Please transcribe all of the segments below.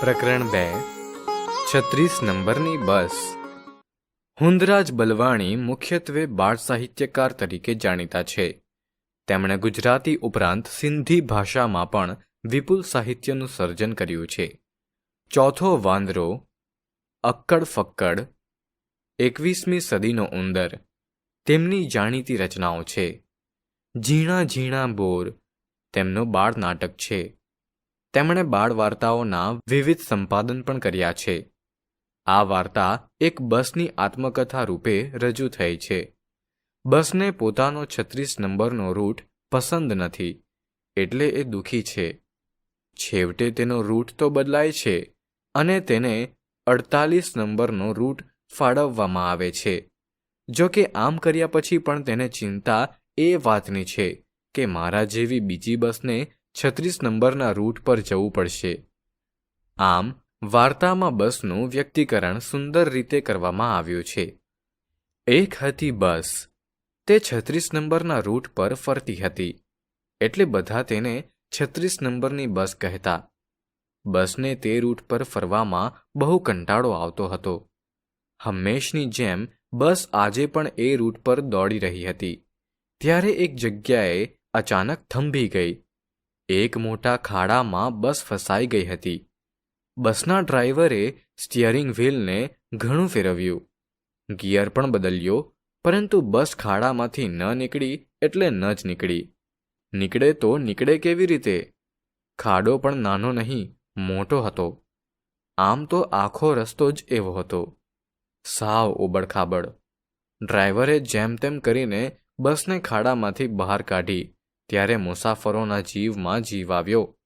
પ્રકરણ બે, છત્રીસ નંબરની બસ. હુંદરાજ બલવાણી મુખ્યત્વે બાળ સાહિત્યકાર તરીકે જાણીતા છે. તેમણે ગુજરાતી ઉપરાંત સિંધી ભાષામાં પણ વિપુલ સાહિત્યનું સર્જન કર્યું છે. ચોથો વાંદરો અક્કડ ફક્કડ એકવીસમી સદીનો ઉંદર, તેમની જાણીતી રચનાઓ છે. ઝીણા ઝીણા બોર, તેમનું બાળ નાટક છે. તેમણે બાળ વાર્તાઓના વિવિધ સંપાદન પણ કર્યા છે. આ વાર્તા એક બસની આત્મકથા રૂપે રજૂ થઈ છે. બસને પોતાનો છત્રીસ નંબરનો રૂટ પસંદ નથી, એટલે એ દુઃખી છે. છેવટે તેનો રૂટ તો બદલાય છે અને તેને અડતાલીસ નંબરનો રૂટ ફાળવવામાં આવે છે. જો કે આમ કર્યા પછી પણ તેને ચિંતા એ વાતની છે કે મારા જેવી બીજી બસને છત્રીસ નંબરના રૂટ પર જવું પડશે. આમ, વાર્તામાં બસનું વ્યક્તિકરણ સુંદર રીતે કરવામાં આવ્યું છે. એક હતી બસ. તે છત્રીસ નંબરના રૂટ પર ફરતી હતી. એટલે બધા તેને છત્રીસ નંબરની બસ કહેતા. બસને તે રૂટ પર ફરવામાં બહુ કંટાળો આવતો હતો. હંમેશની જેમ, બસ આજે પણ એ રૂટ પર દોડી રહી હતી. ત્યારે એક જગ્યાએ અચાનક થંભી ગઈ. એક મોટા ખાડામાં બસ ફસાઈ ગઈ હતી. બસના ડ્રાઈવરે સ્ટિયરિંગ વ્હીલને ઘણું ફેરવ્યું. ગિયર પણ બદલ્યો, પરંતુ બસ ખાડામાંથી ન નીકળી એટલે ન જ નીકળી. નીકળે તો નીકળે કેવી રીતે? ખાડો પણ નાનો નહીં, મોટો હતો. આમ તો આખો રસ્તો જ એવો હતો. સાવ ઉબડખાબડ. ડ્રાઈવરે જેમ તેમ કરીને બસને ખાડામાંથી બહાર કાઢી ત્યારે મુસાફરોના જીવમાં જીવ આવ્યો.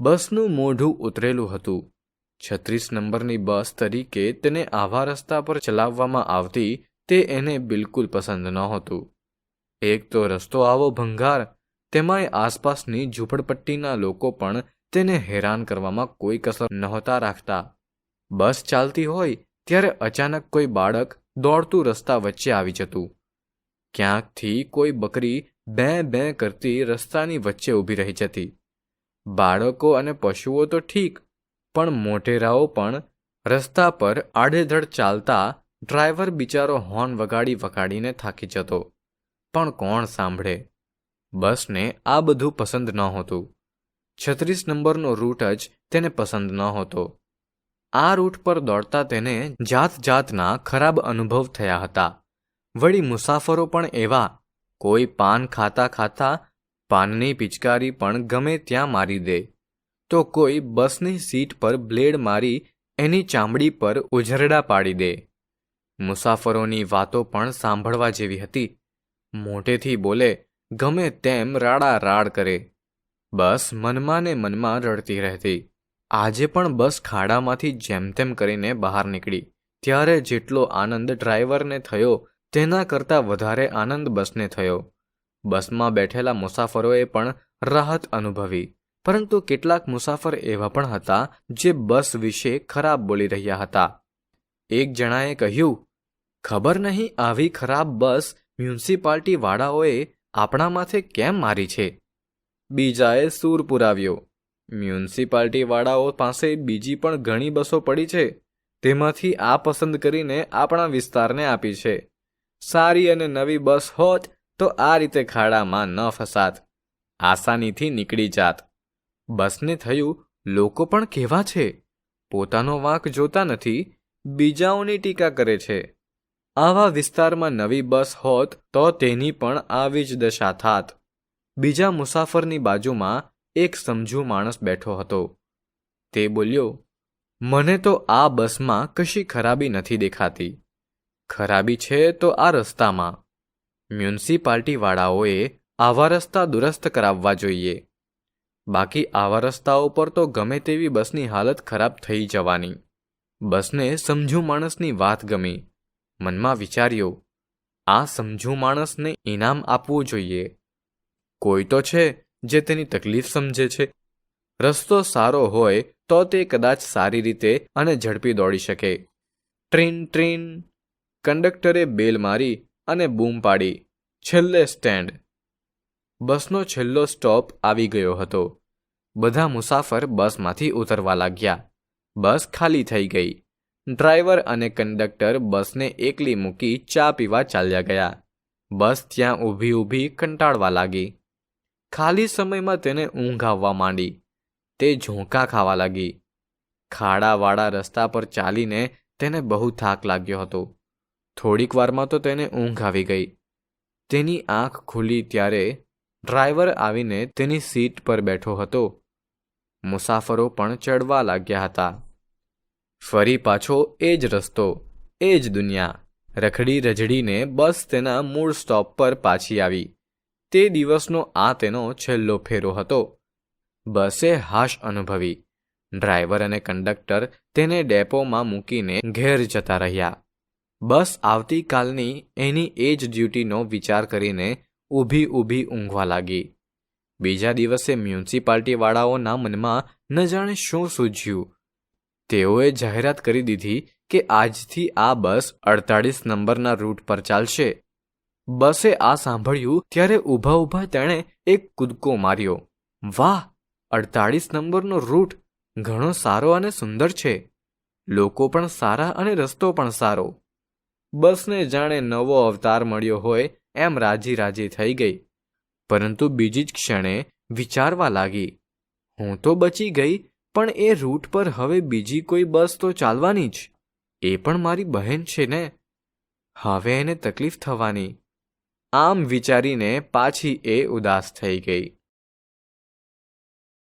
બસનું મોઢું ઉતરેલું હતું. છત્રીસ નંબરની બસ તરીકે તેને આવા રસ્તા પર ચલાવવામાં આવતી તે એને બિલકુલ પસંદ નહોતું. એક તો રસ્તો આવો ભંગાર, તેમાંય આસપાસની ઝૂંપડપટ્ટીના લોકો પણ તેને હેરાન કરવામાં કોઈ કસર નહોતા રાખતા. બસ ચાલતી હોય ત્યારે અચાનક કોઈ બાળક દોડતું રસ્તા વચ્ચે આવી જતું. ક્યાંકથી કોઈ બકરી બે બે કરતી રસ્તાની વચ્ચે ઊભી રહી જતી. બાળકો અને પશુઓ તો ઠીક, પણ મોટેરાઓ પણ રસ્તા પર આડેધડ ચાલતા ડ્રાઈવર બિચારો હોર્ન વગાડી વગાડીને થાકી જતો. પણ કોણ સાંભળે? બસને આ બધું પસંદ નહોતું. છત્રીસ નંબરનો રૂટ જ તેને પસંદ નહોતો. આ રૂટ પર દોડતા તેને જાત જાતના ખરાબ અનુભવ થયા હતા. વળી મુસાફરો પણ એવા કોઈ પાન ખાતા ખાતા પાનની પિચકારી પણ ગમે ત્યાં મારી દે. તો કોઈ બસની સીટ પર બ્લેડ મારી એની ચામડી પર ઉઝરડા પાડી દે. મુસાફરોની વાતો પણ સાંભળવા જેવી હતી. મોટેથી બોલે, ગમે તેમ રાડા રાડ કરે. બસ મનમાં ને મનમાં રડતી રહેતી. આજે પણ બસ ખાડામાંથી જેમ તેમ કરીને બહાર નીકળી. ત્યારે જેટલો આનંદ ડ્રાઈવરને થયો તેના કરતાં વધારે આનંદ બસને થયો. બસમાં બેઠેલા મુસાફરોએ પણ રાહત અનુભવી, પરંતુ કેટલાક મુસાફર એવા પણ હતા જે બસ વિશે ખરાબ બોલી રહ્યા હતા. એક જણાએ કહ્યું, ખબર નહીં આવી ખરાબ બસ મ્યુનિસિપાલિટી વાળાઓએ આપણા માથે કેમ મારી છે? બીજાએ સૂર પુરાવ્યો મ્યુનિસિપાલિટી વાળાઓ પાસે બીજી પણ ઘણી બસો પડી છે. તેમાંથી આ પસંદ કરીને આપણા વિસ્તારને આપી છે. સારી અને નવી બસ હોત તો આ રીતે ખાડામાં ન ફસાત. આસાનીથી નીકળી જાત. બસને થયું લોકો પણ કેવા છે? પોતાનો વાંક જોતા નથી, બીજાઓની ટીકા કરે છે. આવા વિસ્તારમાં નવી બસ હોત તો તેની પણ આવી જ દશા થાત. બીજા મુસાફરની બાજુમાં એક સમજુ માણસ બેઠો હતો. તે બોલ્યો, મને તો આ બસમાં કશી ખરાબી નથી દેખાતી. ખરાબી છે તો આ રસ્તામાં. મ્યુનિસિપાલિટીવાળાઓએ આવા રસ્તા દુરસ્ત કરાવવા જોઈએ. બાકી આવા રસ્તાઓ પર તો ગમે તેવી બસની હાલત ખરાબ થઈ જવાની. બસને સમજુ માણસની વાત ગમી. મનમાં વિચાર્યો, આ સમજુ માણસને ઇનામ આપવું જોઈએ. કોઈ તો છે જે તેની તકલીફ સમજે છે. રસ્તો સારો હોય તો તે કદાચ સારી રીતે અને ઝડપી દોડી શકે. ટ્રેન ટ્રેન કંડક્ટરે બેલ મારી અને બૂમ પાડી. છેલ્લે સ્ટેન્ડ. બસનો છેલ્લો સ્ટોપ આવી ગયો હતો. બધા મુસાફર બસમાંથી ઉતરવા લાગ્યા. બસ ખાલી થઈ ગઈ. ડ્રાઈવર અને કંડક્ટર બસને એકલી મૂકી ચા પીવા ચાલ્યા ગયા. બસ ત્યાં ઊભી ઊભી કંટાળવા લાગી. ખાલી સમયમાં તેને ઊંઘ આવવા માંડી. તે ઝોંકા ખાવા લાગી. ખાડાવાળા રસ્તા પર ચાલીને તેને બહુ થાક લાગ્યો હતો. થોડીક વારમાં તો તેને ઊંઘ આવી ગઈ. તેની આંખ ખુલી ત્યારે ડ્રાઈવર આવીને તેની સીટ પર બેઠો હતો. મુસાફરો પણ ચડવા લાગ્યા હતા. ફરી પાછો એ જ રસ્તો, એ જ દુનિયા, રખડી રજડીને બસ તેના મૂળ સ્ટોપ પર પાછી આવી. તે દિવસનો આ તેનો છેલ્લો ફેરો હતો. બસે હાશ અનુભવી. ડ્રાઈવર અને કંડક્ટર તેને ડેપોમાં મૂકીને ઘેર જતા રહ્યા. બસ આવતીકાલની એની એ જ ડ્યુટીનો વિચાર કરીને ઊભી ઊભી ઊંઘવા લાગી. બીજા દિવસે મ્યુનિસિપાલિટીવાળાઓના મનમાં ન જાણે શું સૂઝ્યું તેઓએ જાહેરાત કરી દીધી કે આજથી આ બસ અડતાળીસ નંબરના રૂટ પર ચાલશે. બસે આ સાંભળ્યું ત્યારે ઊભા ઊભા તેણે એક કૂદકો માર્યો. વાહ! અડતાળીસ નંબરનો રૂટ ઘણો સારો અને સુંદર છે. લોકો પણ સારા અને રસ્તો પણ સારો. બસને જાણે નવો અવતાર મળ્યો હોય એમ રાજી રાજી થઈ ગઈ. પરંતુ બીજી જ ક્ષણે વિચારવા લાગી, હું તો બચી ગઈ, પણ એ રૂટ પર હવે બીજી કોઈ બસ તો ચાલવાની જ? એ પણ મારી બહેન છે ને? હવે એને તકલીફ થવાની. આમ વિચારીને પાછી એ ઉદાસ થઈ ગઈ.